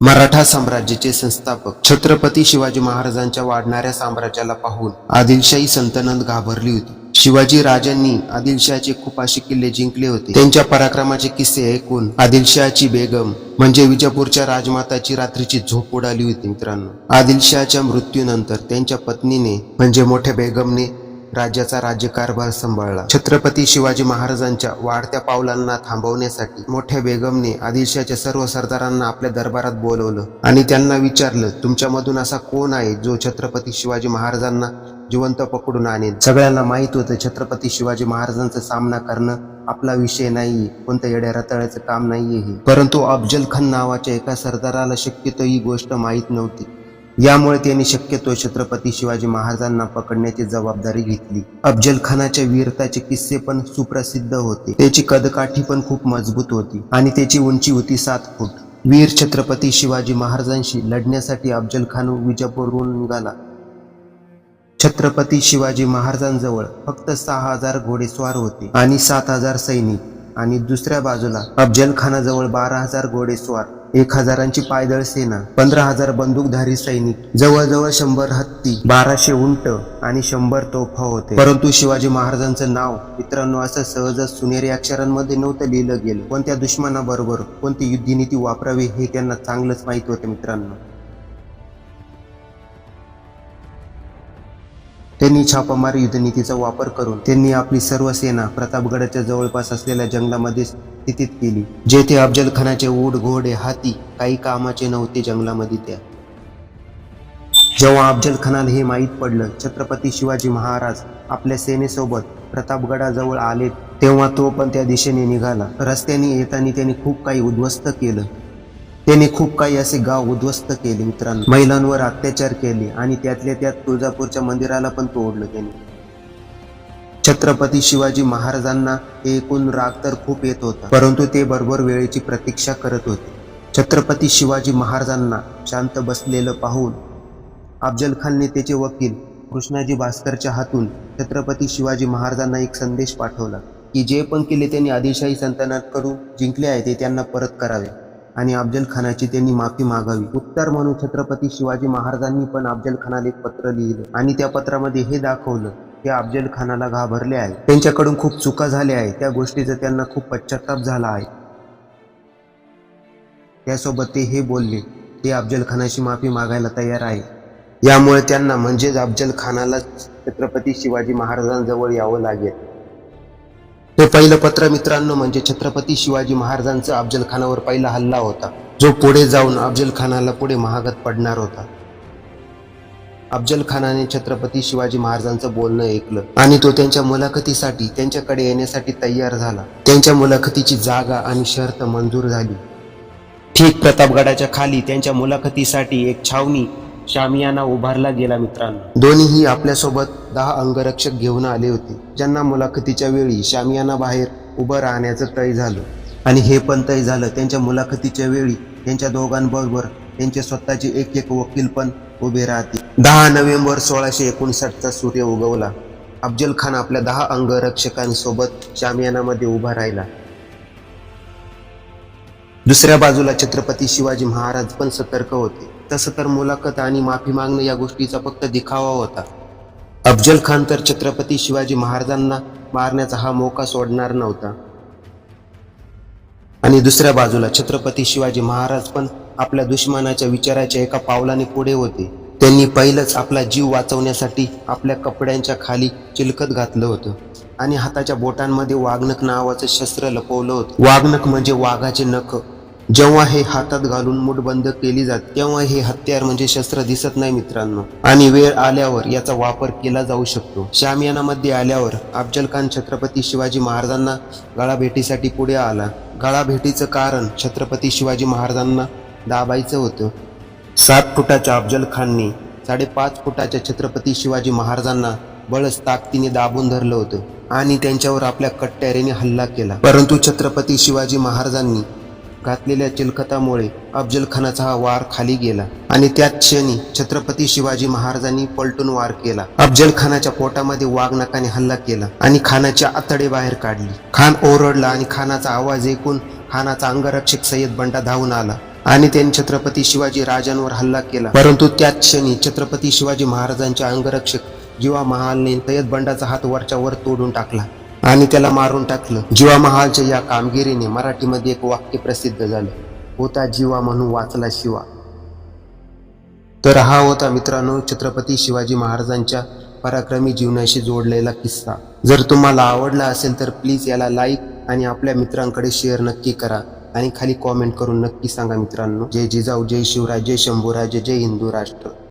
मराठा साम्राज्याचे संस्थापक छत्रपती शिवाजी महाराजांच्या वाढणाऱ्या साम्राज्याला पाहून आदिलशाही संतनंद घाबरली होती. शिवाजी राजांनी आदिलशहाचे खूप असे किल्ले जिंकले होते. त्यांच्या पराक्रमाचे किस्से ऐकून आदिलशहाची बेगम म्हणजे विजापूरच्या राजमाताची रात्रीची झोप उडाली होती मित्रांनो. आदिलशहाच्या मृत्यूनंतर त्यांच्या पत्नीने म्हणजे मोठ्या बेगमने राज्याचा राज्यकारभार सांभाळला. छत्रपती शिवाजी महाराजांच्या वाढत्या पावलांना थांबवण्यासाठी मोठ्या बेगमने आदिलशाच्या सर्व सरदारांना आपल्या दरबारात बोलवलं आणि त्यांना विचारलं तुमच्यामधून असा कोण आहे जो छत्रपती शिवाजी महाराजांना जिवंत पकडून आणेल? सगळ्यांना माहीत होतं छत्रपती शिवाजी महाराजांचा सामना करणं आपला विषय नाही कोणत्या येड्या रताळ्याचं काम नाहीये हे. परंतु अफजल खान नावाच्या एका सरदाराला शक्यतो ही गोष्ट माहीत नव्हती. यामुळे त्यांनी शक्यतो छत्रपती शिवाजी महाराजांना पकडण्याची जबाबदारी घेतली. अफजल खानाच्या वीरताचे किस्से पण सुप्रसिद्ध होते. त्याची कदकाठी पण खूप मजबूत होती आणि त्याची उंची होती सात फूट. वीर छत्रपती शिवाजी महाराजांशी लढण्यासाठी अफजल खान विजापूरहून निघाला. छत्रपती शिवाजी महाराजांजवळ फक्त सहा हजार घोडेस्वार होते आणि सात हजार सैनिक आणि दुसऱ्या बाजूला अफजल खानाजवळ बारा हजार घोडेस्वार एक हजारांची पायदळ सेना पंधरा हजार बंदूकधारी सैनिक जवळजवळ शंभर हत्ती बाराशे उंट आणि शंभर तोफा होते. परंतु शिवाजी महाराजांचं नाव मित्रांनो असं सहजच सुनेरी अक्षरांमध्ये नव्हतं लिहिलं गेलं. कोणत्या दुश्मनाबरोबर कोणती युद्धनीती वापरावी हे त्यांना चांगलंच माहीत होतं मित्रांनो. त्यांनी छापामार युद्धनीतीचा वापर करून त्यांनी आपली सर्व सेना प्रतापगडाच्या जवळपास असलेल्या जंगलामध्ये स्थितीत केली जेथे अफजल खानाचे ऊट घोडे हाती काही कामाचे नव्हते जंगलामध्ये त्या. जेव्हा अफजल खानाला हे माहीत पडलं छत्रपती शिवाजी महाराज आपल्या सेनेसोबत प्रतापगडाजवळ आले तेव्हा तो पण त्या दिशेने निघाला. रस्त्याने येताना त्यांनी खूप काही उद्ध्वस्त केलं. त्याने खूप काही असे गाव उद्ध्वस्त केले मित्रांनो. महिलांवर अत्याचार केले आणि त्यातल्या त्यात तुळजापूरच्या मंदिराला पण तोडलं त्याने. छत्रपती शिवाजी महाराजांना एकूण राग तर खूप येत होता परंतु ते बरोबर वेळेची प्रतीक्षा करत होते. छत्रपती शिवाजी महाराजांना शांत बसलेलं पाहून अफजल खानने त्याचे वकील कृष्णाजी भास्करच्या हातून छत्रपती शिवाजी महाराजांना एक संदेश पाठवला की जे पण केले त्यांनी आदिशाही संतनाकडून जिंकले आहे ते त्यांना परत करावे. आणि अफजल खानाची त्यांनी माफी मागावी. उत्तर म्हणून छत्रपती शिवाजी महाराजांनी पण अफजल खानाला एक पत्र लिहिलं आणि त्या पत्रामध्ये हे दाखवलं ते अफजल खानाला घाबरले आहे. त्यांच्याकडून खूप चुका झाल्या आहे त्या गोष्टीचा त्यांना खूप पश्चाताप झाला आहे. त्यासोबत ते हे बोलले ते अफजल खानाची माफी मागायला तयार आहे. यामुळे त्यांना म्हणजेच अफजल खानाला छत्रपती शिवाजी महाराजांजवळ यावं लागेल. हे पहिलं पत्र मित्रांनो म्हणजे छत्रपती शिवाजी महाराजांचा अफजल खानावर पहिला हल्ला होता जो पुढे जाऊन अफजल खानाला पुढे महागत पडणार होता. अफजल खानाने छत्रपती शिवाजी महाराजांचं बोलणं ऐकलं आणि तो त्यांच्या मुलाखतीसाठी त्यांच्याकडे येण्यासाठी तयार झाला. त्यांच्या मुलाखतीची जागा आणि शर्त मंजूर झाली. ठीक प्रतापगडाच्या खाली त्यांच्या मुलाखतीसाठी एक छावणी शामियाना उभारला गेला मित्रांनो. दोन्हीही आपल्यासोबत दहा अंगरक्षक घेऊन आले होते. ज्यांना मुलाखतीच्या वेळी शामियाना बाहेर उभं राहण्याचं तय झालं. आणि हे पण तय झालं त्यांच्या मुलाखतीच्या वेळी त्यांच्या दोघांबरोबर त्यांचे स्वतःचे एक एक वकील पण उभे राहतील. दहा नोव्हेंबर सोळाशे एकोणसाठचा सूर्य उगवला. अफजल खान आपल्या दहा अंगरक्षकांसोबत शामियानामध्ये उभा राहिला. दुसऱ्या बाजूला छत्रपती शिवाजी महाराज पण सतर्क होते. तसं तर मुलाखत आणि माफी मागणं या गोष्टीचा फक्त दिखावा होता. अफजल खान तर छत्रपती शिवाजी महाराजांना मारण्याचा हा मोका सोडणार नव्हता. आणि दुसऱ्या बाजूला छत्रपती शिवाजी महाराज पण आपल्या दुश्मनाच्या विचाराच्या एका पावलाने पुढे होते. त्यांनी पहिलंच आपला जीव वाचवण्यासाठी आपल्या कपड्यांच्या खाली चिलखत घातलं होतं. आणि हाताच्या बोटांमध्ये वाघनक नावाचं शस्त्र लपवलं होतं. वाघनक म्हणजे वाघाचे नख. जेव्हा हे हातात घालून मुठबंद केली जाते तेव्हा हे हत्यार म्हणजे शस्त्र दिसत नाही मित्रांनो. आणि वेळ आल्यावर याचा वापर केला जाऊ शकतो. शामियानामध्ये आल्यावर अफजल खान छत्रपती शिवाजी महाराजांना गळाभेटीसाठी पुढे आला. गळाभेटीचं कारण छत्रपती शिवाजी महाराजांना दाबायचं होतं. सात फुटाच्या अफजल खानने साडेपाच फुटाच्या छत्रपती शिवाजी महाराजांना बळच ताकदीने दाबून धरलं होतं आणि त्यांच्यावर आपल्या कट्यारीने हल्ला केला. परंतु छत्रपती शिवाजी महाराजांनी घातलेल्या चिलखतामुळे अफजल खानाचा हा वार खाली गेला आणि त्याच क्षणी छत्रपती शिवाजी महाराजांनी पलटून वार केला. अफजल खानाच्या पोटामध्ये वाघनकाने हल्ला केला आणि खानाच्या आतडे बाहेर काढली. खान ओरडला आणि खानाचा आवाज ऐकून खानाचा अंगरक्षक सय्यद बंडा धावून आला आणि त्यांनी छत्रपती शिवाजी राजांवर हल्ला केला. परंतु त्याच क्षणी छत्रपती शिवाजी महाराजांचे अंगरक्षक जीवा महालने सय्यद बंडाचा हात वरच्या वर तोडून टाकला. आणि त्याला मारून टाकलं. जीवा महालच्या या कामगिरीने मराठीमध्ये एक वाक्य प्रसिद्ध झालं. होता जीवा म्हणून वाचला शिवा. तर हा होता मित्रांनो छत्रपती शिवाजी महाराजांच्या पराक्रमी जीवनाशी जोडलेला किस्सा. जर तुम्हाला आवडला असेल तर प्लीज याला लाईक आणि आपल्या मित्रांकडे शेअर नक्की करा. आणि खाली कॉमेंट करून नक्की सांगा मित्रांनो. जय जिजाऊ जय शिवराय जय शंभूराज जय हिंदू राष्ट्र.